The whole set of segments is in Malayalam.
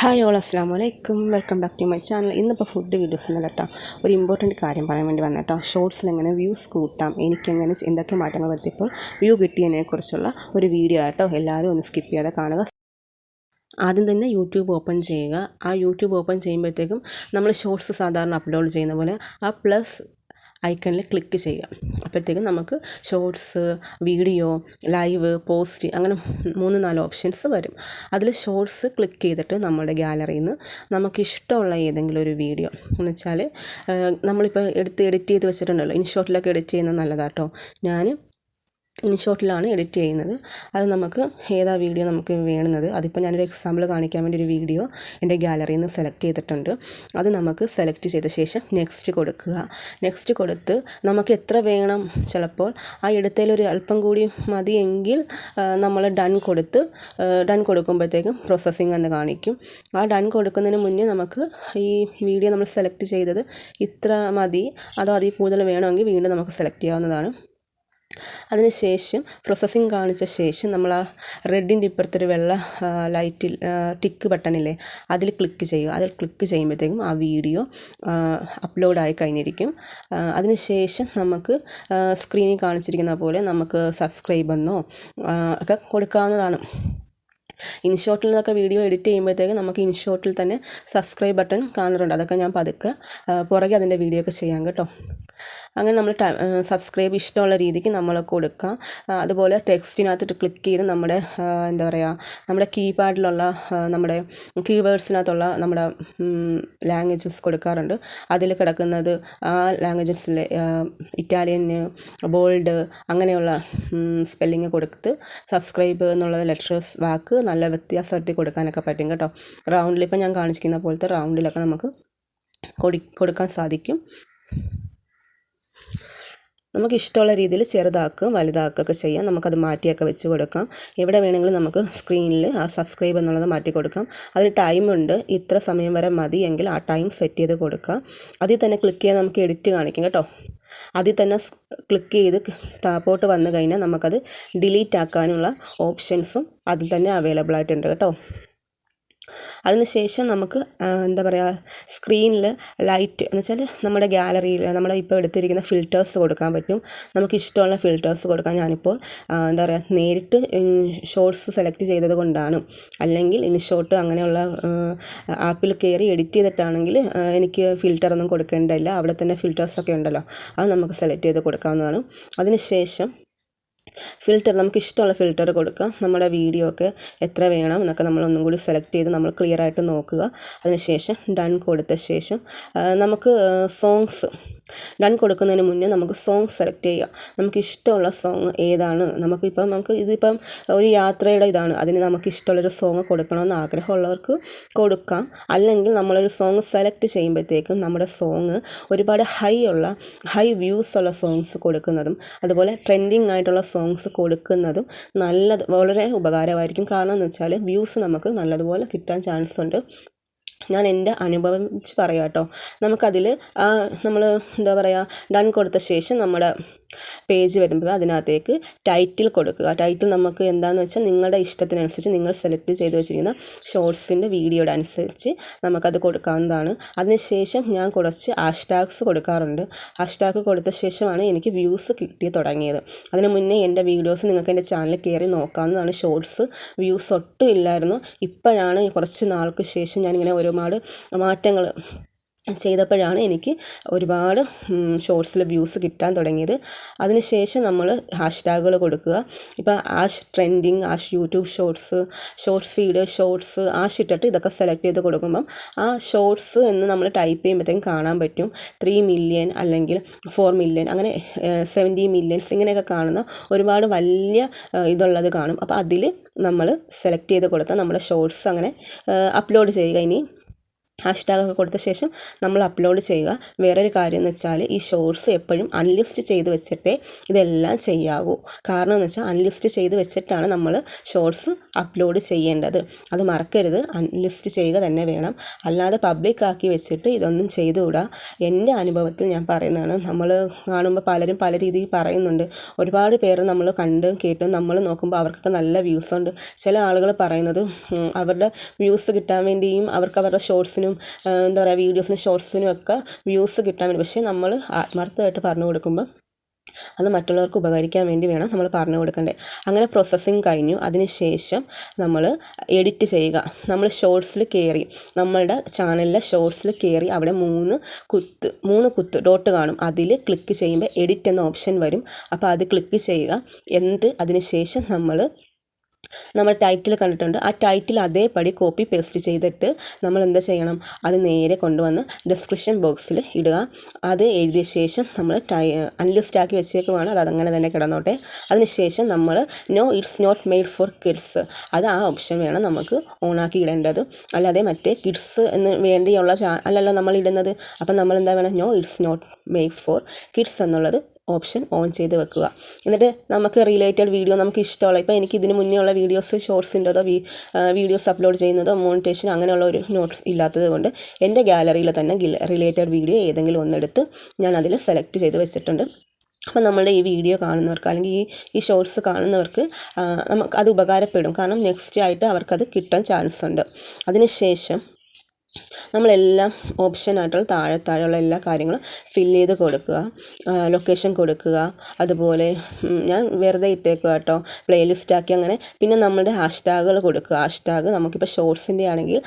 ഹായ് ഓൾ അസ്സാം വലൈക്കും welcome back to my channel. ഇന്നിപ്പോൾ ഫുഡ് വീഡിയോസ് ഒന്നും കേട്ടോ. ഒരു ഇമ്പോർട്ടന്റ് കാര്യം പറയാൻ വേണ്ടി വന്ന കേട്ടോ. ഷോർട്സിൽ എങ്ങനെ വ്യൂസ് കൂട്ടാം എനിക്കെങ്ങനെ എന്തൊക്കെ മാറ്റങ്ങൾ വരുത്തിയപ്പോൾ വ്യൂ കിട്ടിയതിനെക്കുറിച്ചുള്ള ഒരു വീഡിയോ ആട്ടോ. എല്ലാവരും ഒന്ന് സ്കിപ്പ് ചെയ്യാതെ കാണുക. ആദ്യം തന്നെ യൂട്യൂബ് ഓപ്പൺ ചെയ്യുക. ആ യൂട്യൂബ് ഓപ്പൺ ചെയ്യുമ്പോഴത്തേക്കും നമ്മൾ ഷോർട്സ് സാധാരണ അപ്ലോഡ് ചെയ്യുന്ന പോലെ ആ പ്ലസ് ഐക്കണിൽ ക്ലിക്ക് ചെയ്യാം അപ്പോഴത്തേക്കും നമുക്ക് ഷോർട്സ് വീഡിയോ ലൈവ് പോസ്റ്റ് അങ്ങനെ മൂന്ന് നാല് ഓപ്ഷൻസ് വരും. അതിൽ ഷോർട്സ് ക്ലിക്ക് ചെയ്തിട്ട് നമ്മുടെ ഗാലറിയിൽ നിന്ന് നമുക്കിഷ്ടമുള്ള ഏതെങ്കിലും ഒരു വീഡിയോ എന്ന് വെച്ചാൽ നമ്മളിപ്പോൾ എടുത്ത് എഡിറ്റ് ചെയ്ത് വെച്ചിട്ടുണ്ടല്ലോ. ഇൻഷോട്ടിലൊക്കെ എഡിറ്റ് ചെയ്യുന്നത് നല്ലതാട്ടോ. ഞാൻ ഇൻഷോട്ടിലാണ് എഡിറ്റ് ചെയ്യുന്നത്. അത് നമുക്ക് ഏതാ വീഡിയോ നമുക്ക് വേണുന്നത്? അതിപ്പോൾ ഞാനൊരു എക്സാമ്പിൾ കാണിക്കാൻ വേണ്ടി ഒരു വീഡിയോ എന്റെ ഗാലറിയിൽ നിന്ന് സെലക്ട് ചെയ്തിട്ടുണ്ട്. അത് നമുക്ക് സെലക്ട് ചെയ്ത ശേഷം നെക്സ്റ്റ് കൊടുക്കുക. നെക്സ്റ്റ് കൊടുത്ത് നമുക്ക് എത്ര വേണം? ചിലപ്പോൾ ആ എടുത്തതിലൊരു അല്പം കൂടി മതിയെങ്കിൽ നമ്മൾ ഡൺ കൊടുത്ത് ഡൺ കൊടുക്കുമ്പോഴത്തേക്കും പ്രോസസ്സിങ് എന്ന് കാണിക്കും. ആ ഡൺ കൊടുക്കുന്നതിന് മുന്നേ നമുക്ക് ഈ വീഡിയോ നമ്മൾ സെലക്ട് ചെയ്തത് ഇത്ര മതി. അതോ അതിൽ കൂടുതൽ വേണമെങ്കിൽ വീണ്ടും നമുക്ക് സെലക്ട് ചെയ്യാവുന്നതാണ്. അതിനുശേഷം പ്രോസസ്സിങ് കാണിച്ച ശേഷം നമ്മൾ ആ റെഡിന്റെ ഇപ്പുറത്തൊരു വെള്ള ലൈറ്റിൽ ടിക്ക് ബട്ടണില്ലേ അതിൽ ക്ലിക്ക് ചെയ്യുക. അതിൽ ക്ലിക്ക് ചെയ്യുമ്പോഴത്തേക്കും ആ വീഡിയോ അപ്ലോഡ് ആയി കഴിഞ്ഞിരിക്കും. അതിനുശേഷം നമുക്ക് സ്ക്രീനിൽ കാണിച്ചിരിക്കുന്ന പോലെ നമുക്ക് സബ്സ്ക്രൈബ് എന്നോ ഒക്കെ കൊടുക്കാവുന്നതാണ്. ഇൻഷോട്ടിൽ നിന്നൊക്കെ വീഡിയോ എഡിറ്റ് ചെയ്യുമ്പോഴത്തേക്ക് നമുക്ക് ഇൻഷോട്ടിൽ തന്നെ സബ്സ്ക്രൈബ് ബട്ടൺ കാണാറുണ്ട് അതൊക്കെ ഞാൻ പതുക്കെ പുറകെ അതിന്റെ വീഡിയോ ഒക്കെ ചെയ്യാം കേട്ടോ. അങ്ങനെ നമ്മൾ സബ്സ്ക്രൈബ് ഇഷ്ടമുള്ള രീതിക്ക് നമ്മൾ കൊടുക്കുക അതുപോലെ ടെക്സ്റ്റിനകത്തിട്ട് ക്ലിക്ക് ചെയ്ത് നമ്മുടെ എന്താ പറയുക നമ്മുടെ കീപാഡിലുള്ള നമ്മുടെ കീവേഡ്സിനകത്തുള്ള നമ്മുടെ ലാംഗ്വേജസ് കൊടുക്കാറുണ്ട്. അതിൽ കിടക്കുന്നത് ആ ലാംഗ്വേജസിലെ ഇറ്റാലിയൻ ബോൾഡ് അങ്ങനെയുള്ള സ്പെല്ലിങ് കൊടുത്ത് സബ്സ്ക്രൈബ് എന്നുള്ള ലെറ്റേഴ്സ് വാക്ക് നല്ല വ്യത്യാസം വരുത്തി കൊടുക്കാനൊക്കെ പറ്റും കേട്ടോ. റൗണ്ടിൽ ഇപ്പം ഞാൻ കാണിച്ചിരിക്കുന്ന പോലത്തെ റൗണ്ടിലൊക്കെ നമുക്ക് കൊടു കൊടുക്കാൻ സാധിക്കും. നമുക്ക് ഇഷ്ടമുള്ള രീതിയിൽ ചെറുതാക്കുകയും വലുതാക്കുകയൊക്കെ ചെയ്യാം. നമുക്കത് മാറ്റിയൊക്കെ വെച്ച് കൊടുക്കാം. എവിടെ വേണമെങ്കിലും നമുക്ക് സ്ക്രീനിൽ ആ സബ്സ്ക്രൈബ് എന്നുള്ളത് മാറ്റി കൊടുക്കാം. അതിന് ടൈമുണ്ട് ഇത്ര സമയം വരെ മതി എങ്കിൽ ആ ടൈം സെറ്റ് ചെയ്ത് കൊടുക്കുക അതിൽ തന്നെ ക്ലിക്ക് ചെയ്യാൻ നമുക്ക് എഡിറ്റ് കാണിക്കും കേട്ടോ. അതിൽ തന്നെ ക്ലിക്ക് ചെയ്ത് താപ്പോട്ട് വന്നു കഴിഞ്ഞാൽ നമുക്കത് ഡിലീറ്റ് ആക്കാനുള്ള ഓപ്ഷൻസും അതിൽ തന്നെ അവൈലബിൾ ആയിട്ടുണ്ട് കേട്ടോ. അതിനുശേഷം നമുക്ക് എന്താ പറയുക സ്ക്രീനിൽ ലൈറ്റ് എന്ന് വെച്ചാൽ നമ്മുടെ ഗാലറിയിൽ നമ്മൾ ഇപ്പോൾ എടുത്തിരിക്കുന്ന ഫിൽറ്റേഴ്സ് കൊടുക്കാൻ പറ്റും. നമുക്ക് ഇഷ്ടമുള്ള ഫിൽറ്റേഴ്സ് കൊടുക്കാൻ ഞാനിപ്പോൾ എന്താ പറയുക നേരിട്ട് ഷോർട്സ് സെലക്ട് ചെയ്തത് കൊണ്ടാണ്. അല്ലെങ്കിൽ ഇൻഷോട്ട് അങ്ങനെയുള്ള ആപ്പിൽ കയറി എഡിറ്റ് ചെയ്തിട്ടാണെങ്കിൽ എനിക്ക് ഫിൽറ്റർ ഒന്നും കൊടുക്കേണ്ടതില്ല. അവിടെ തന്നെ ഫിൽറ്റേഴ്സൊക്കെ ഉണ്ടല്ലോ. അത് നമുക്ക് സെലക്ട് ചെയ്ത് കൊടുക്കാവുന്നതാണ്. അതിനുശേഷം ഫിൽറ്റർ നമുക്ക് ഇഷ്ടമുള്ള ഫിൽറ്റർ കൊടുക്കുക. നമ്മുടെ വീഡിയോ ഒക്കെ എത്ര വേണം എന്നൊക്കെ നമ്മൾ ഒന്നും കൂടി സെലക്ട് ചെയ്ത് നമ്മൾ ക്ലിയർ ആയിട്ട് നോക്കുക. അതിനുശേഷം ഡൺ കൊടുത്ത ശേഷം നമുക്ക് സോങ്സ് ഡൺ കൊടുക്കുന്നതിന് മുന്നേ നമുക്ക് സോങ് സെലക്ട് ചെയ്യുക. നമുക്ക് ഇഷ്ടമുള്ള സോങ് ഏതാണ്? നമുക്കിപ്പം നമുക്ക് ഇതിപ്പം ഒരു യാത്രയുടെ ഇതാണ്. അതിന് നമുക്ക് ഇഷ്ടമുള്ളൊരു സോങ് കൊടുക്കണമെന്ന് ആഗ്രഹമുള്ളവർക്ക് കൊടുക്കാം. അല്ലെങ്കിൽ നമ്മളൊരു സോങ് സെലക്ട് ചെയ്യുമ്പോഴത്തേക്കും നമ്മുടെ സോങ് ഒരുപാട് ഹൈ ഉള്ള ഹൈ വ്യൂസ് ഉള്ള സോങ്സ് കൊടുക്കുന്നതും അതുപോലെ ട്രെൻഡിങ് ആയിട്ടുള്ള സോങ്സ് കൊടുക്കുന്നതും നല്ലത് വളരെ ഉപകാരമായിരിക്കും. കാരണം എന്ന് വെച്ചാൽ വ്യൂസ് നമുക്ക് നല്ലതുപോലെ കിട്ടാൻ ചാൻസ് ഉണ്ട്. ഞാൻ എന്റെ അനുഭവം വെച്ച് പറയാം കേട്ടോ നമുക്കതിൽ നമ്മൾ എന്താ പറയുക ഡൺ കൊടുത്ത ശേഷം നമ്മുടെ പേജ് വരുമ്പോൾ അതിനകത്തേക്ക് ടൈറ്റിൽ കൊടുക്കുക. ടൈറ്റിൽ നമുക്ക് എന്താണെന്ന് വെച്ചാൽ നിങ്ങളുടെ ഇഷ്ടത്തിനനുസരിച്ച് നിങ്ങൾ സെലക്ട് ചെയ്ത് വെച്ചിരിക്കുന്ന ഷോർട്സിന്റെ വീഡിയോയുടെ അനുസരിച്ച് നമുക്കത് കൊടുക്കാവുന്നതാണ്. അതിനുശേഷം ഞാൻ കുറച്ച് ഹാഷ്ടാഗ്സ് കൊടുക്കാറുണ്ട്. ഹാഷ്ടാഗ് കൊടുത്ത ശേഷമാണ് എനിക്ക് വ്യൂസ് കിട്ടി തുടങ്ങിയത്. അതിന് മുന്നേ എന്റെ വീഡിയോസ് നിങ്ങൾക്ക് എന്റെ ചാനൽ കയറി നോക്കാവുന്നതാണ്. ഷോർട്സ് വ്യൂസ് ഒട്ടും ഇല്ലായിരുന്നു. ഇപ്പോഴാണ് കുറച്ച് നാൾക്ക് ശേഷം ഞാനിങ്ങനെ ഒരുപാട് മാറ്റങ്ങൾ ചെയ്തപ്പോഴാണ് എനിക്ക് ഒരുപാട് ഷോർട്സിൽ വ്യൂസ് കിട്ടാൻ തുടങ്ങിയത്. അതിനുശേഷം നമ്മൾ ഹാഷ്ടാഗുകൾ കൊടുക്കുക. ഇപ്പോൾ hash trending hash YouTube shorts shorts feed shorts hash ഇട്ടിട്ട് ഇതൊക്കെ സെലക്ട് ചെയ്ത് കൊടുക്കുമ്പം ആ ഷോർട്സ് എന്ന് നമ്മൾ ടൈപ്പ് ചെയ്യുമ്പോഴത്തേക്കും കാണാൻ പറ്റും. ത്രീ മില്യൺ അല്ലെങ്കിൽ ഫോർ മില്യൺ അങ്ങനെ സെവന്റി മില്യൺസ് ഇങ്ങനെയൊക്കെ കാണുന്ന ഒരുപാട് വലിയ ഇതുള്ളത് കാണും. അപ്പോൾ അതിൽ നമ്മൾ സെലക്ട് ചെയ്ത് കൊടുത്താൽ നമ്മുടെ ഷോർട്സ് അങ്ങനെ അപ്ലോഡ് ചെയ്യുക. ഇനി ഹാഷ്ടാഗ് ഒക്കെ കൊടുത്ത ശേഷം നമ്മൾ അപ്ലോഡ് ചെയ്യുക. വേറൊരു കാര്യം എന്ന് വെച്ചാൽ ഈ ഷോർട്സ് എപ്പോഴും അൺലിസ്റ്റ് ചെയ്ത് വെച്ചിട്ടേ ഇതെല്ലാം ചെയ്യാവൂ. കാരണം എന്ന് വെച്ചാൽ അൺലിസ്റ്റ് ചെയ്ത് വെച്ചിട്ടാണ് നമ്മൾ ഷോർട്സ് അപ്ലോഡ് ചെയ്യേണ്ടത്. അത് മറക്കരുത്. അൺലിസ്റ്റ് ചെയ്യുക തന്നെ വേണം. അല്ലാതെ പബ്ലിക് ആക്കി വെച്ചിട്ട് ഇതൊന്നും ചെയ്തുകൂടാ. എന്റെ അനുഭവത്തിൽ ഞാൻ പറയുന്നതാണ്. നമ്മൾ കാണുമ്പോൾ പലരും പല രീതിയിൽ പറയുന്നുണ്ട്. ഒരുപാട് പേര് നമ്മൾ കണ്ടും കേട്ടും നമ്മൾ നോക്കുമ്പോൾ അവർക്കൊക്കെ നല്ല വ്യൂസ് ഉണ്ട്. ചില ആളുകൾ പറയുന്നത് അവരുടെ വ്യൂസ് കിട്ടാൻ വേണ്ടിയും അവർക്ക് അവരുടെ ഷോർട്സിനും എന്താ പറയുക വീഡിയോസിനും ഷോർട്സിനും ഒക്കെ വ്യൂസ് കിട്ടാൻ വേണ്ടി. പക്ഷേ നമ്മൾ ആത്മാർത്ഥമായിട്ട് പറഞ്ഞു കൊടുക്കുമ്പോൾ അത് മറ്റുള്ളവർക്ക് ഉപകരിക്കാൻ വേണ്ടി വേണം നമ്മൾ പറഞ്ഞു കൊടുക്കേണ്ടത് അങ്ങനെ പ്രോസസ്സിങ് കഴിഞ്ഞു. അതിന് ശേഷം നമ്മൾ എഡിറ്റ് ചെയ്യുക. നമ്മൾ ഷോർട്സിൽ കയറി നമ്മളുടെ ചാനലിലെ ഷോർട്സിൽ കയറി അവിടെ മൂന്ന് കുത്ത് മൂന്ന് കുത്ത് ഡോട്ട് കാണും. അതിൽ ക്ലിക്ക് ചെയ്യുമ്പോൾ എഡിറ്റ് എന്ന ഓപ്ഷൻ വരും. അപ്പോൾ അത് ക്ലിക്ക് ചെയ്യുക. എന്നിട്ട് അതിന് ശേഷം നമ്മൾ നമ്മൾ ടൈറ്റിൽ കണ്ടിട്ടുണ്ട്. ആ ടൈറ്റിൽ അതേപടി കോപ്പി പേസ്റ്റ് ചെയ്തിട്ട് നമ്മൾ എന്താ ചെയ്യണം? അത് നേരെ കൊണ്ടുവന്ന് ഡിസ്ക്രിപ്ഷൻ ബോക്സിൽ ഇടുക. അത് എഴുതിയ ശേഷം നമ്മൾ ടൈ അൺലിസ്റ്റാക്കി വെച്ചേക്കുവാണ്. അത് അങ്ങനെ തന്നെ കിടന്നോട്ടെ. അതിനുശേഷം നമ്മൾ no it's not made for kids അത് ആ ഓപ്ഷൻ വേണം നമുക്ക് ഓണാക്കി ഇടേണ്ടത്. അല്ലാതെ മറ്റേ കിഡ്സ് എന്ന് വേണ്ടിയുള്ള ചാ അല്ലല്ലോ നമ്മൾ ഇടുന്നത്. അപ്പം നമ്മൾ എന്താ വേണം? No it's not made for kids എന്നുള്ളത് ഓപ്ഷൻ ഓൺ ചെയ്ത് വെക്കുക. എന്നിട്ട് നമുക്ക് റിലേറ്റഡ് വീഡിയോ നമുക്ക് ഇഷ്ടമുള്ള ഇപ്പോൾ എനിക്ക് ഇതിന് മുന്നേ ഉള്ള വീഡിയോസ് ഷോർട്സിന്റെതോ വീഡിയോസ് അപ്ലോഡ് ചെയ്യുന്നതോ മോണിറ്റേഷൻ അങ്ങനെയുള്ള ഒരു നോട്ട്സ് ഇല്ലാത്തത് കൊണ്ട് എന്റെ ഗാലറിയിൽ തന്നെ റിലേറ്റഡ് വീഡിയോ ഏതെങ്കിലും ഒന്നെടുത്ത് ഞാൻ അതിൽ സെലക്ട് ചെയ്ത് വെച്ചിട്ടുണ്ട്. അപ്പോൾ നമ്മളുടെ ഈ വീഡിയോ കാണുന്നവർക്ക് അല്ലെങ്കിൽ ഈ ഈ ഷോർട്സ് കാണുന്നവർക്ക് നമുക്ക് അത് ഉപകാരപ്പെടും. കാരണം നെക്സ്റ്റ് ആയിട്ട് അവർക്കത് കിട്ടാൻ ചാൻസ് ഉണ്ട്. അതിനുശേഷം നമ്മളെല്ലാം ഓപ്ഷനായിട്ടുള്ള താഴെ താഴെയുള്ള എല്ലാ കാര്യങ്ങളും ഫിൽ ചെയ്ത് കൊടുക്കുക. ലൊക്കേഷൻ കൊടുക്കുക. അതുപോലെ ഞാൻ വെറുതെ ഇട്ടേക്കുക കേട്ടോ. പ്ലേലിസ്റ്റ് ആക്കി അങ്ങനെ. പിന്നെ നമ്മളുടെ ഹാഷ്ടാഗുകൾ കൊടുക്കുക. ഹാഷ്ടാഗ് നമുക്കിപ്പോൾ ഷോർട്സിന്റെ ആണെങ്കിൽ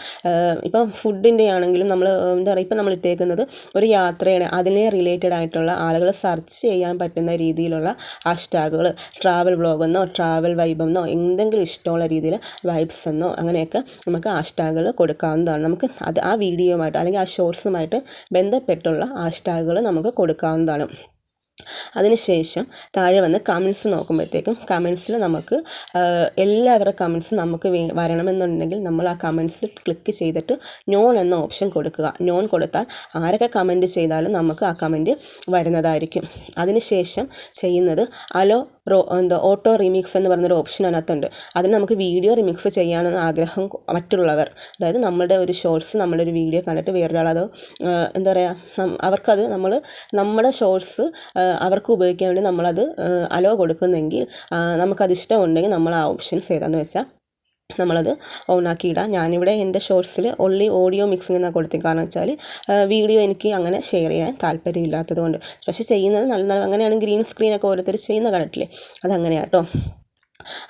ഇപ്പം ഫുഡിന്റെ ആണെങ്കിലും നമ്മൾ എന്താ പറയുക ഇപ്പം നമ്മൾ ഇട്ടേക്കുന്നത് ഒരു യാത്രയാണ്. അതിനെ റിലേറ്റഡ് ആയിട്ടുള്ള ആളുകൾ സെർച്ച് ചെയ്യാൻ പറ്റുന്ന രീതിയിലുള്ള ഹാഷ്ടാഗുകൾ ട്രാവൽ വ്ളോഗ് എന്നോ ട്രാവൽ വൈബ് എന്നോ എന്തെങ്കിലും ഇഷ്ടമുള്ള രീതിയിൽ വൈബ്സ് എന്നോ അങ്ങനെയൊക്കെ നമുക്ക് ഹാഷ്ടാഗുകൾ കൊടുക്കാവുന്നതാണ്. നമുക്ക് അത് ആ വീഡിയോയുമായിട്ട് അല്ലെങ്കിൽ ആ ഷോർട്സുമായിട്ട് ബന്ധപ്പെട്ടുള്ള ഹാഷ്ടാഗുകൾ നമുക്ക് കൊടുക്കാവുന്നതാണ്. അതിനുശേഷം താഴെ വന്ന് കമൻസ് നോക്കുമ്പോഴത്തേക്കും കമൻസിൽ നമുക്ക് എല്ലാവരുടെ കമൻസ് നമുക്ക് വരണമെന്നുണ്ടെങ്കിൽ നമ്മൾ ആ കമൻസിൽ ക്ലിക്ക് ചെയ്തിട്ട് നോൺ എന്ന ഓപ്ഷൻ കൊടുക്കുക. നോൺ കൊടുത്താൽ ആരൊക്കെ കമന്റ് ചെയ്താലും നമുക്ക് ആ കമന്റ് വരുന്നതായിരിക്കും. അതിനുശേഷം ചെയ്യുന്നത് അലോ റോ എന്താ ഓട്ടോ റിമിക്സ് എന്ന് പറഞ്ഞൊരു ഓപ്ഷൻ അതിനകത്തുണ്ട്. അതിന് നമുക്ക് വീഡിയോ റിമിക്സ് ചെയ്യാനെന്ന് ആഗ്രഹം മറ്റുള്ളവർ. അതായത് നമ്മളുടെ ഒരു ഷോർട്സ് നമ്മുടെ ഒരു വീഡിയോ കണ്ടിട്ട് വേറൊരാളത് എന്താ പറയുക അവർക്കത് നമ്മൾ നമ്മുടെ ഷോർട്സ് അവർക്ക് ഉപയോഗിക്കാൻ വേണ്ടി നമ്മളത് അലോ കൊടുക്കുന്നെങ്കിൽ നമുക്കത് ഇഷ്ടമുണ്ടെങ്കിൽ നമ്മൾ ആ ഓപ്ഷൻസ് ഏതാന്ന് വെച്ചാൽ നമ്മളത് ഓണാക്കി ഇടാം ഞാനിവിടെ എന്റെ ഷോർട്സിൽ ഓൺലി ഓഡിയോ മിക്സിംഗ് എന്നാണ് കൊടുത്തത്. കാരണം വെച്ചാൽ വീഡിയോ എനിക്ക് അങ്ങനെ ഷെയർ ചെയ്യാൻ താല്പര്യമില്ലാത്തത് കൊണ്ട് പക്ഷേ ചെയ്യുന്നത് നല്ല നല്ല അങ്ങനെയാണ് ഗ്രീൻ സ്ക്രീനൊക്കെ ഓരോരുത്തർ ചെയ്യുന്ന കണ്ടിട്ടില്ലേ? അതങ്ങനെയാണ് കേട്ടോ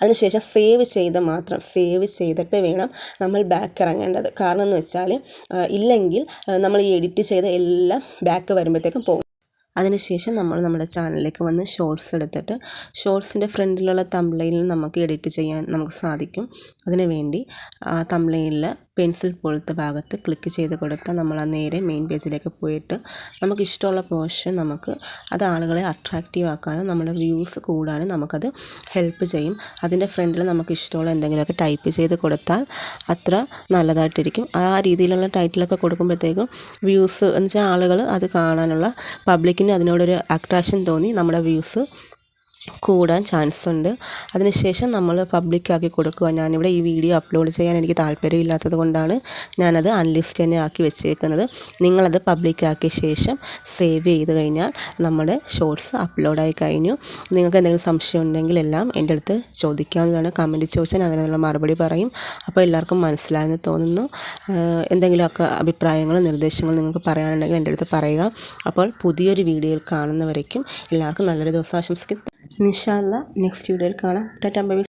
അതിനുശേഷം സേവ് ചെയ്ത് മാത്രം സേവ് ചെയ്തിട്ട് വേണം നമ്മൾ ബാക്ക് ഇറങ്ങേണ്ടത് കാരണം എന്ന് വെച്ചാൽ ഇല്ലെങ്കിൽ നമ്മൾ ഈ എഡിറ്റ് ചെയ്ത എല്ലാം ബാക്ക് വരുമ്പോഴത്തേക്കും പോകും. അതിനുശേഷം നമ്മൾ നമ്മുടെ ചാനലിലേക്ക് വന്ന് ഷോർട്സ് എടുത്തിട്ട് ഷോർട്സിന്റെ ഫ്രണ്ടിലുള്ള തംബ്ലൈനിൽ നമുക്ക് എഡിറ്റ് ചെയ്യാൻ നമുക്ക് സാധിക്കും. അതിനു വേണ്ടി തംബ്ലൈനിൽ പെൻസിൽ പോലത്തെ ഭാഗത്ത് ക്ലിക്ക് ചെയ്ത് കൊടുത്താൽ നമ്മൾ ആ നേരെ മെയിൻ പേജിലേക്ക് പോയിട്ട് നമുക്ക് ഇഷ്ടമുള്ള പോർഷൻ നമുക്ക് അത് ആളുകളെ അട്രാക്റ്റീവ് ആക്കാനും നമ്മുടെ വ്യൂസ് കൂടാനും നമുക്കത് ഹെൽപ്പ് ചെയ്യും. അതിന്റെ ഫ്രണ്ടിൽ നമുക്ക് ഇഷ്ടമുള്ള എന്തെങ്കിലുമൊക്കെ ടൈപ്പ് ചെയ്ത് കൊടുത്താൽ അത്ര നല്ലതായിട്ടിരിക്കും. ആ രീതിയിലുള്ള ടൈറ്റിലൊക്കെ കൊടുക്കുമ്പോഴത്തേക്കും വ്യൂസ് എന്ന് വെച്ചാൽ ആളുകൾ അത് കാണാനുള്ള പബ്ലിക്കിന് അതിനോടൊരു അട്രാക്ഷൻ തോന്നി നമ്മുടെ വ്യൂസ് കൂടാൻ ചാൻസ് ഉണ്ട്. അതിനുശേഷം നമ്മൾ പബ്ലിക്കാക്കി കൊടുക്കുക. ഞാനിവിടെ ഈ വീഡിയോ അപ്ലോഡ് ചെയ്യാൻ എനിക്ക് താല്പര്യമില്ലാത്തത് കൊണ്ടാണ് ഞാനത് അൺലിസ്റ്റ് തന്നെ ആക്കി വെച്ചേക്കുന്നത്. നിങ്ങളത് പബ്ലിക്കാക്കിയ ശേഷം സേവ് ചെയ്ത് കഴിഞ്ഞാൽ നമ്മുടെ ഷോർട്സ് അപ്ലോഡായി കഴിഞ്ഞു. നിങ്ങൾക്ക് എന്തെങ്കിലും സംശയം ഉണ്ടെങ്കിൽ എല്ലാം എന്റെ അടുത്ത് ചോദിക്കാവുന്നതാണ്. കമന്റ് ചോദിച്ചാൽ അതിനുള്ള മറുപടി പറയും. അപ്പോൾ എല്ലാവർക്കും മനസ്സിലായെന്ന് തോന്നുന്നു. എന്തെങ്കിലുമൊക്കെ അഭിപ്രായങ്ങളും നിർദ്ദേശങ്ങളും നിങ്ങൾക്ക് പറയാനുണ്ടെങ്കിൽ എന്റെ അടുത്ത് പറയുക. അപ്പോൾ പുതിയൊരു വീഡിയോയിൽ കാണുന്നവരേക്കും എല്ലാവർക്കും നല്ലൊരു ദിവസം ആശംസിക്കുന്നു. ഇൻഷാല്ല നെക്സ്റ്റ് വീഡിയോയിൽ കാണാം. Tata bye.